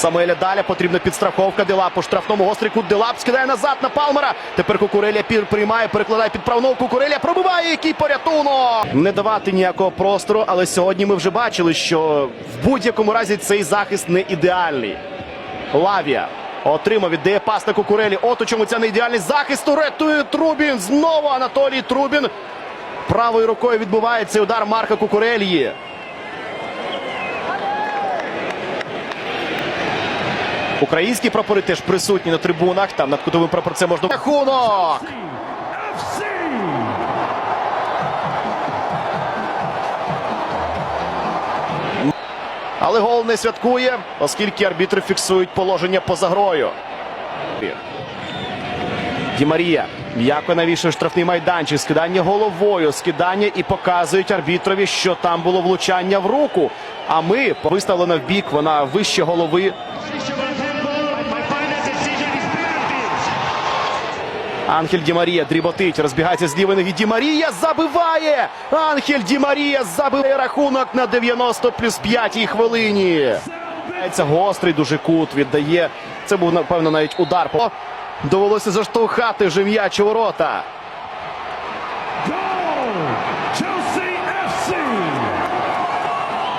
Самуеля Даля потрібна підстраховка. Делап по штрафному гострий кут. Делап скидає назад на Палмера. Тепер Кукурелля пір приймає, перекладає під правного Кукурелля. Пробиває який порятунок. Не давати ніякого простору, але сьогодні ми вже бачили, що в будь-якому разі цей захист не ідеальний. Лавія отримав, віддає пас на Кукурелі. От у чому ця не ідеальність захисту. Рятує Трубін. Знову Анатолій Трубін. Правою рукою відбувається удар Марка Кукурелії. Українські прапори теж присутні на трибунах. Там над кутовим прапорцем можна. Рахунок! Але гол не святкує, оскільки арбітри фіксують положення поза грою. Ді Марія м'яко навішує штрафний майданчик. Скидання головою, скидання і показують арбітрові, що там було влучання в руку. А ми виставлена в бік, вона вище голови. Анхель Ді Марія дріботить, розбігається з лівої ноги. Ді Марія забиває! Анхель Ді Марія забиває рахунок на 90 плюс 5 хвилині. Це гострий дуже кут віддає. Це був, напевно, навіть удар. Довелося заштовхати вже м'яч у ворота.